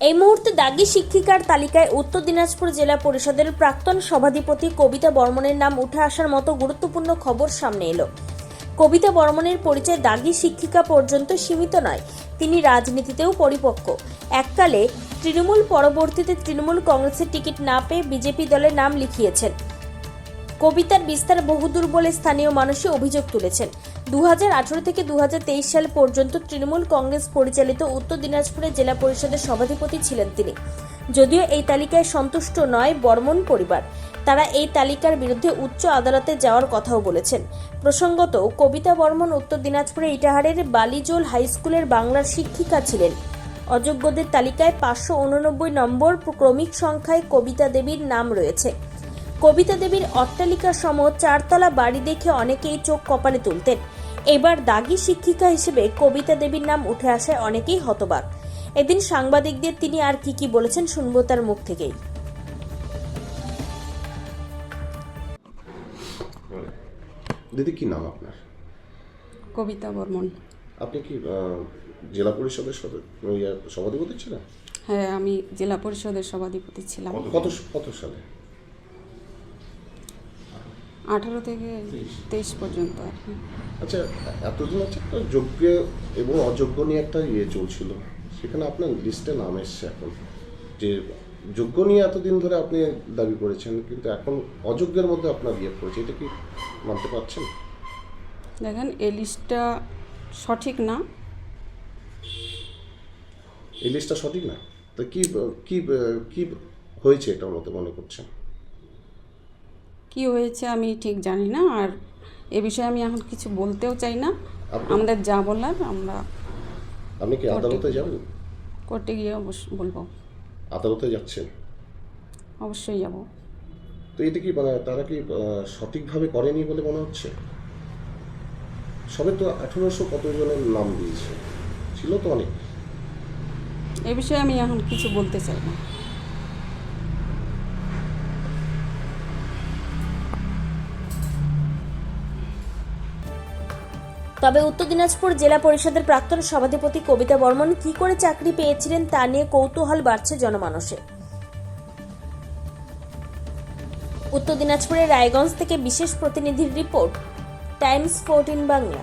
এই মুহূর্তে দাগি শিক্ষিকার তালিকায় উত্তর দিনাজপুর জেলা পরিষদের প্রাক্তন সভাধিপতি কবিতা বর্মনের নাম উঠে আসার মতো গুরুত্বপূর্ণ খবর সামনে এলো। কবিতা বর্মনের পরিচয় দাগি শিক্ষিকা পর্যন্ত সীমিত নয়, তিনি রাজনীতিতেও পরিপক্ক। এককালে তৃণমূল পরবর্তীতে তৃণমূল কংগ্রেসের টিকিট না পেয়ে বিজেপি দলে নাম লিখিয়েছেন। কবিতার বিস্তার বহুদূর বলে স্থানীয় মানুষে অভিযোগ তুলেছেন। দু হাজার আঠারো থেকে দু হাজার তেইশ সাল পর্যন্ত তৃণমূল কংগ্রেস পরিচালিত উত্তর দিনাজপুরের জেলা পরিষদের সভাধিপতি ছিলেন তিনি। যদিও এই তালিকায় সন্তুষ্ট নয় বর্মন পরিবার, তারা এই তালিকার বিরুদ্ধে উচ্চ আদালতে যাওয়ার কথাও বলেছেন। প্রসঙ্গত, কবিতা বর্মন উত্তর দিনাজপুরে ইটাহারের বালিজোল হাই স্কুলের বাংলার শিক্ষিকা ছিলেন। অযোগ্যদের তালিকায় পাঁচশো উননব্বই নম্বর ক্রমিক সংখ্যায় কবিতা দেবীর নাম রয়েছে। কবিতা দেবীর অট্টালিকা সম চারতলা বাড়ি দেখে অনেকেই চোখ কপালে তুলতেন। এবার দাগি শিক্ষিকা হিসেবে কবিতা দেবীর নাম উঠে আসায় অনেকেই হতবাক। এদিন সাংবাদিকদের তিনি আর কি কি বলেছেন শুনব তার মুখ থেকেই। দিদি কি নাম আপনার? কবিতা বর্মন। আপনি কি জেলা পরিষদের সভাধিপতি ছিলেন? হ্যাঁ আমি জেলা পরিষদের সভাধিপতি ছিলাম। কত কত সালে? আঠারো থেকে তেইশ। পর্যন্ত আর কি। আচ্ছা এতদিন হচ্ছে একটা যোগ্য এবং অযোগ্য নিয়ে একটা ইয়ে চলছিল। সেখানে আপনার লিস্টে নাম এসছে এখন। যে যোগ্য নিয়ে এতদিন ধরে আপনি দাবি করেছেন কিন্তু এখন অযোগ্যের মধ্যে আপনার ইয়ে পড়েছে। এটা কি মানতে পারছেন? দেখেন এই লিস্টটা সঠিক না। এই লিস্টটা সঠিক না? তো কি কি কি হয়েছে এটার মধ্যে মনে করছেন? কি হয়েছে আমি ঠিক জানি না আর এ বিষয়ে আমি এখন কিছু বলতেও চাই না। আমাদের যা বলার আমরা আপনি কি আদালতে যাবেন? কোর্টে গিয়ে অবশ্য বলব। আদালতে যাচ্ছেন? অবশ্যই যাব। তো এটা কি মানে তারা কি সঠিকভাবে করেনি বলে মনে হচ্ছে? সবে তো আঠেরোশো কত জনের নাম দিয়েছে। ছিল তো অনেক। এ বিষয়ে আমি এখন কিছু বলতে চাই না। তবে উত্তর দিনাজপুর জেলা পরিষদের প্রাক্তন সভাধিপতি কবিতা বর্মন কি করে চাকরি পেয়েছিলেন তা নিয়ে কৌতূহল বাড়ছে জনমানসে। উত্তর দিনাজপুরের রায়গঞ্জ থেকে বিশেষ প্রতিনিধির রিপোর্ট, টাইমস ফোরটিন বাংলা।